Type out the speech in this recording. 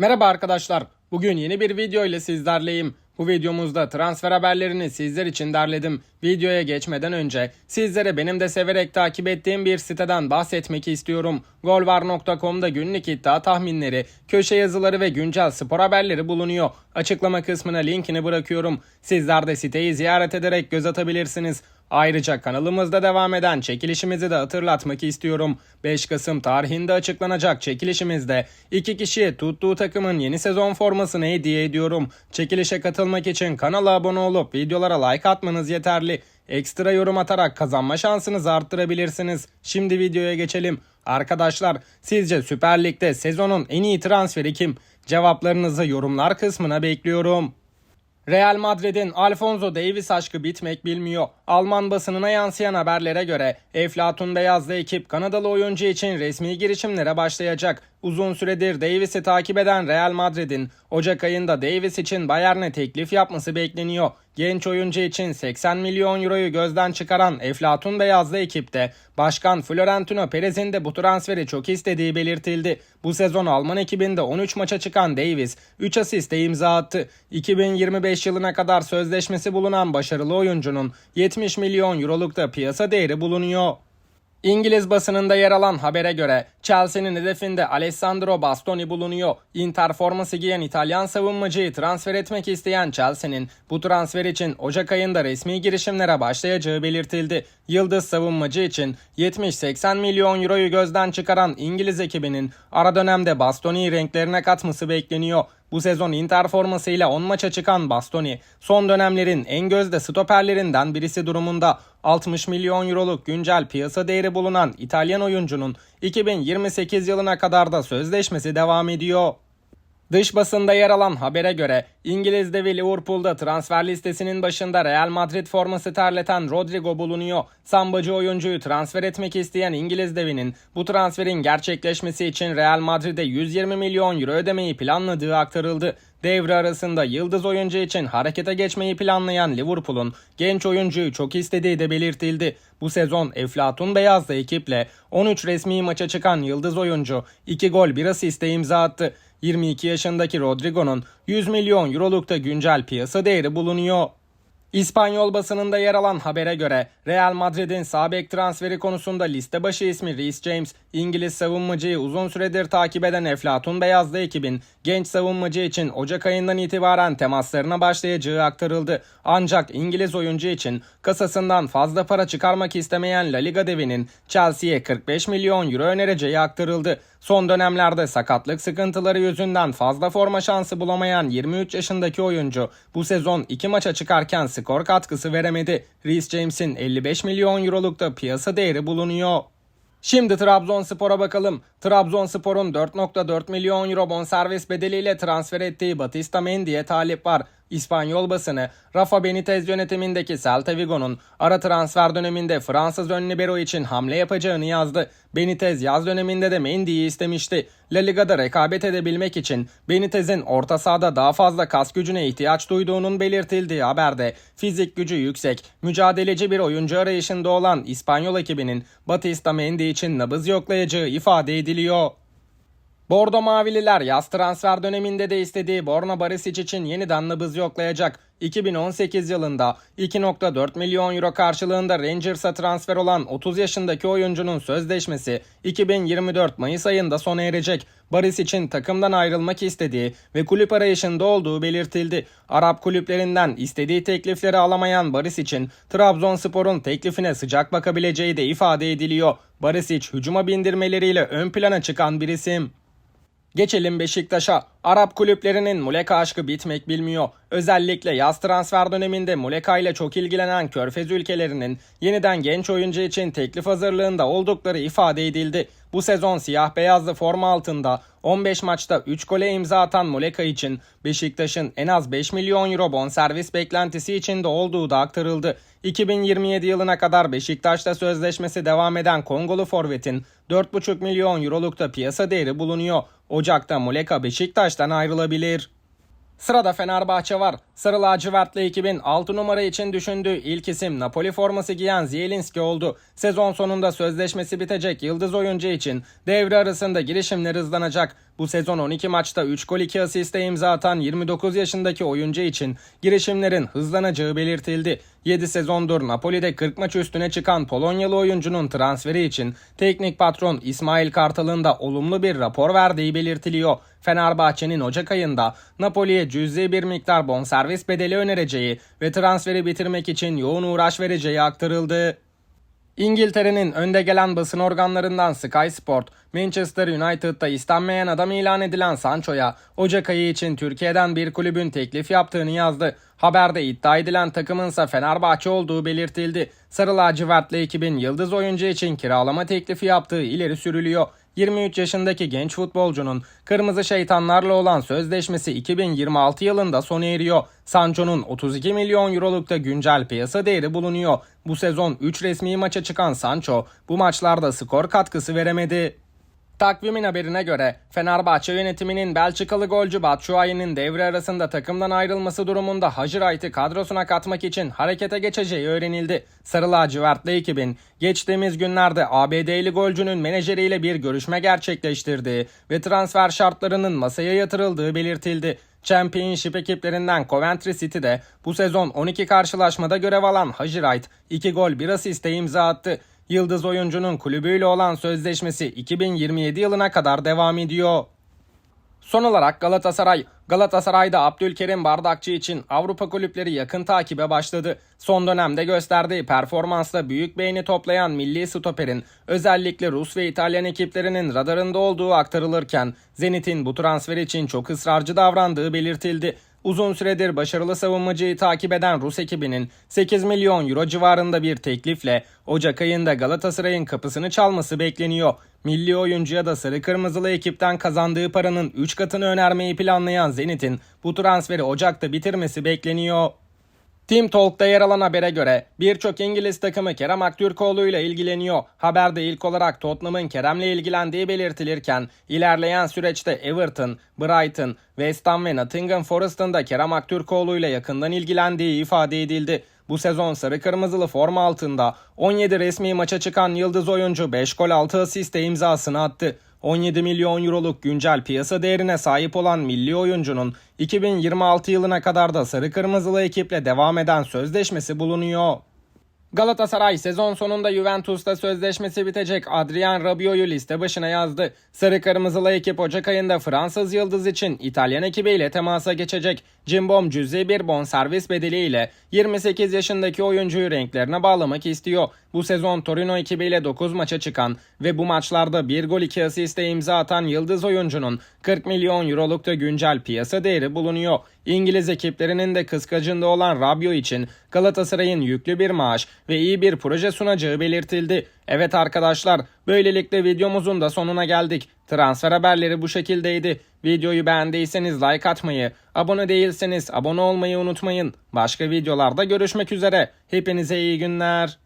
Merhaba arkadaşlar. Bugün yeni bir video ile sizlerleyim. Bu videomuzda transfer haberlerini sizler için derledim. Videoya geçmeden önce sizlere benim de severek takip ettiğim bir siteden bahsetmek istiyorum. Golvar.com'da günlük iddia tahminleri, köşe yazıları ve güncel spor haberleri bulunuyor. Açıklama kısmına linkini bırakıyorum. Sizler de siteyi ziyaret ederek göz atabilirsiniz. Ayrıca kanalımızda devam eden çekilişimizi de hatırlatmak istiyorum. 5 Kasım tarihinde açıklanacak çekilişimizde iki kişiye tuttuğu takımın yeni sezon formasını hediye ediyorum. Çekilişe katılmak için kanala abone olup videolara like atmanız yeterli. Ekstra yorum atarak kazanma şansınızı arttırabilirsiniz. Şimdi videoya geçelim. Arkadaşlar sizce Süper Lig'de sezonun en iyi transferi kim? Cevaplarınızı yorumlar kısmına bekliyorum. Real Madrid'in Alfonso Davis aşkı bitmek bilmiyor. Alman basınına yansıyan haberlere göre Eflatun Beyazlı ekip Kanadalı oyuncu için resmi girişimlere başlayacak. Uzun süredir Davis'i takip eden Real Madrid'in Ocak ayında Davis için Bayern'e teklif yapması bekleniyor. Genç oyuncu için 80 milyon euroyu gözden çıkaran Eflatun Beyazlı ekipte Başkan Florentino Perez'in de bu transferi çok istediği belirtildi. Bu sezon Alman ekibinde 13 maça çıkan Davis 3 asiste imza attı. 2025 yılına kadar sözleşmesi bulunan başarılı oyuncunun 70 milyon euroluk da piyasa değeri bulunuyor. İngiliz basınında yer alan habere göre Chelsea'nin hedefinde Alessandro Bastoni bulunuyor. Inter forması giyen İtalyan savunmacıyı transfer etmek isteyen Chelsea'nin bu transfer için Ocak ayında resmi girişimlere başlayacağı belirtildi. Yıldız savunmacı için 70-80 milyon euroyu gözden çıkaran İngiliz ekibinin ara dönemde Bastoni'yi renklerine katması bekleniyor. Bu sezon Inter formasıyla 10 maça çıkan Bastoni, son dönemlerin en gözde stoperlerinden birisi durumunda. 60 milyon euroluk güncel piyasa değeri bulunan İtalyan oyuncunun 2028 yılına kadar da sözleşmesi devam ediyor. Dış basında yer alan habere göre İngiliz devi Liverpool'da transfer listesinin başında Real Madrid forması terleten Rodrigo bulunuyor. Sambacı oyuncuyu transfer etmek isteyen İngiliz devinin bu transferin gerçekleşmesi için Real Madrid'e 120 milyon euro ödemeyi planladığı aktarıldı. Devre arasında yıldız oyuncu için harekete geçmeyi planlayan Liverpool'un genç oyuncuyu çok istediği de belirtildi. Bu sezon Eflatun Beyazlı ekiple 13 resmi maça çıkan yıldız oyuncu 2 gol 1 asiste imza attı. 22 yaşındaki Rodrigo'nun 100 milyon euroluk da güncel piyasa değeri bulunuyor. İspanyol basınında yer alan habere göre Real Madrid'in sağ transferi konusunda liste başı ismi Reece James, İngiliz savunmacıyı uzun süredir takip eden Eflatun Beyazlı ekibin genç savunmacı için Ocak ayından itibaren temaslarına başlayacağı aktarıldı. Ancak İngiliz oyuncu için kasasından fazla para çıkarmak istemeyen La Liga devinin Chelsea'ye 45 milyon euro önereceği aktarıldı. Son dönemlerde sakatlık sıkıntıları yüzünden fazla forma şansı bulamayan 23 yaşındaki oyuncu bu sezon 2 maça çıkarken skor katkısı veremedi. Reece James'in 55 milyon euroluk da piyasa değeri bulunuyor. Şimdi Trabzonspor'a bakalım. Trabzonspor'un 4.4 milyon euro bonservis bedeliyle transfer ettiği Batista Mendy'ye talip var. İspanyol basını Rafa Benitez yönetimindeki Celta Vigo'nun ara transfer döneminde Fransız ön libero için hamle yapacağını yazdı. Benitez yaz döneminde de Mendy'yi istemişti. La Liga'da rekabet edebilmek için Benitez'in orta sahada daha fazla kas gücüne ihtiyaç duyduğunun belirtildiği haberde fizik gücü yüksek, mücadeleci bir oyuncu arayışında olan İspanyol ekibinin Batista Mendy için nabız yoklayacağı ifade ediliyor. Bordo Mavililer yaz transfer döneminde de istediği Borna Barisic için yeniden nabız yoklayacak. 2018 yılında 2.4 milyon euro karşılığında Rangers'a transfer olan 30 yaşındaki oyuncunun sözleşmesi 2024 Mayıs ayında sona erecek. Barisic'in takımdan ayrılmak istediği ve kulüp arayışında olduğu belirtildi. Arap kulüplerinden istediği teklifleri alamayan Barisic'in Trabzonspor'un teklifine sıcak bakabileceği de ifade ediliyor. Barisic hücuma bindirmeleriyle ön plana çıkan bir isim. Geçelim Beşiktaş'a. Arap kulüplerinin Muleka aşkı bitmek bilmiyor. Özellikle yaz transfer döneminde Muleka ile çok ilgilenen Körfez ülkelerinin yeniden genç oyuncu için teklif hazırlığında oldukları ifade edildi. Bu sezon siyah beyazlı forma altında 15 maçta 3 gole imza atan Muleka için Beşiktaş'ın en az 5 milyon euro bonservis beklentisi içinde olduğu da aktarıldı. 2027 yılına kadar Beşiktaş'ta sözleşmesi devam eden Kongolu forvetin 4,5 milyon euroluk da piyasa değeri bulunuyor. Ocak'ta Muleka Beşiktaş'tan ayrılabilir. Sırada Fenerbahçe var. Sarı lacivertli ekibin 6 numara için düşündüğü ilk isim Napoli forması giyen Zielinski oldu. Sezon sonunda sözleşmesi bitecek yıldız oyuncu için devre arasında girişimler hızlanacak. Bu sezon 12 maçta 3 gol 2 asiste imza atan 29 yaşındaki oyuncu için girişimlerin hızlanacağı belirtildi. 7 sezondur Napoli'de 40 maç üstüne çıkan Polonyalı oyuncunun transferi için teknik patron İsmail Kartal'ın da olumlu bir rapor verdiği belirtiliyor. Fenerbahçe'nin Ocak ayında Napoli'ye cüzi bir miktar bonservis bedeli önereceği ve transferi bitirmek için yoğun uğraş vereceği aktarıldı. İngiltere'nin önde gelen basın organlarından Sky Sport, Manchester United'da istenmeyen adam ilan edilen Sancho'ya Ocak ayı için Türkiye'den bir kulübün teklif yaptığını yazdı. Haberde iddia edilen takımınsa Fenerbahçe olduğu belirtildi. Sarı lacivertli ekibin yıldız oyuncu için kiralama teklifi yaptığı ileri sürülüyor. 23 yaşındaki genç futbolcunun Kırmızı Şeytanlarla olan sözleşmesi 2026 yılında sona eriyor. Sancho'nun 32 milyon eurolukta güncel piyasa değeri bulunuyor. Bu sezon 3 resmi maça çıkan Sancho bu maçlarda skor katkısı veremedi. Takvimin haberine göre Fenerbahçe yönetiminin Belçikalı golcü Batshuayi'nin devre arasında takımdan ayrılması durumunda Hacırayt'ı kadrosuna katmak için harekete geçeceği öğrenildi. Sarı lacivertli ekibin geçtiğimiz günlerde ABD'li golcünün menajeriyle bir görüşme gerçekleştirdiği ve transfer şartlarının masaya yatırıldığı belirtildi. Championship ekiplerinden Coventry City'de bu sezon 12 karşılaşmada görev alan Hacırayt 2 gol 1 asiste imza attı. Yıldız oyuncunun kulübüyle olan sözleşmesi 2027 yılına kadar devam ediyor. Son olarak Galatasaray. Galatasaray'da Abdülkerim Bardakçı için Avrupa kulüpleri yakın takibe başladı. Son dönemde gösterdiği performansla büyük beğeni toplayan milli stoperin özellikle Rus ve İtalyan ekiplerinin radarında olduğu aktarılırken Zenit'in bu transfer için çok ısrarcı davrandığı belirtildi. Uzun süredir başarılı savunmacıyı takip eden Rus ekibinin 8 milyon euro civarında bir teklifle Ocak ayında Galatasaray'ın kapısını çalması bekleniyor. Milli oyuncuya da sarı kırmızılı ekipten kazandığı paranın 3 katını önermeyi planlayan Zenit'in bu transferi Ocak'ta bitirmesi bekleniyor. Team Talk'ta yer alan habere göre birçok İngiliz takımı Kerem Aktürkoğlu ile ilgileniyor. Haberde ilk olarak Tottenham'ın Kerem'le ilgilendiği belirtilirken ilerleyen süreçte Everton, Brighton, West Ham ve Nottingham Forest'ın da Kerem Aktürkoğlu ile yakından ilgilendiği ifade edildi. Bu sezon sarı kırmızılı forma altında 17 resmi maça çıkan yıldız oyuncu 5 gol 6 asiste imzasını attı. 17 milyon euroluk güncel piyasa değerine sahip olan milli oyuncunun 2026 yılına kadar da sarı kırmızılı ekiple devam eden sözleşmesi bulunuyor. Galatasaray sezon sonunda Juventus'ta sözleşmesi bitecek Adrian Rabiot'u liste başına yazdı. Sarı Kırmızılı ekip Ocak ayında Fransız Yıldız için İtalyan ekibiyle temasa geçecek. Cimbom cüzi bir bonservis bedeliyle 28 yaşındaki oyuncuyu renklerine bağlamak istiyor. Bu sezon Torino ekibiyle 9 maça çıkan ve bu maçlarda 1 gol 2 asiste imza atan Yıldız oyuncunun 40 milyon eurolukta güncel piyasa değeri bulunuyor. İngiliz ekiplerinin de kıskacında olan Rabiot için Galatasaray'ın yüklü bir maaş ve iyi bir proje sunacağı belirtildi. Evet arkadaşlar böylelikle videomuzun da sonuna geldik. Transfer haberleri bu şekildeydi. Videoyu beğendiyseniz like atmayı, abone değilseniz abone olmayı unutmayın. Başka videolarda görüşmek üzere. Hepinize iyi günler.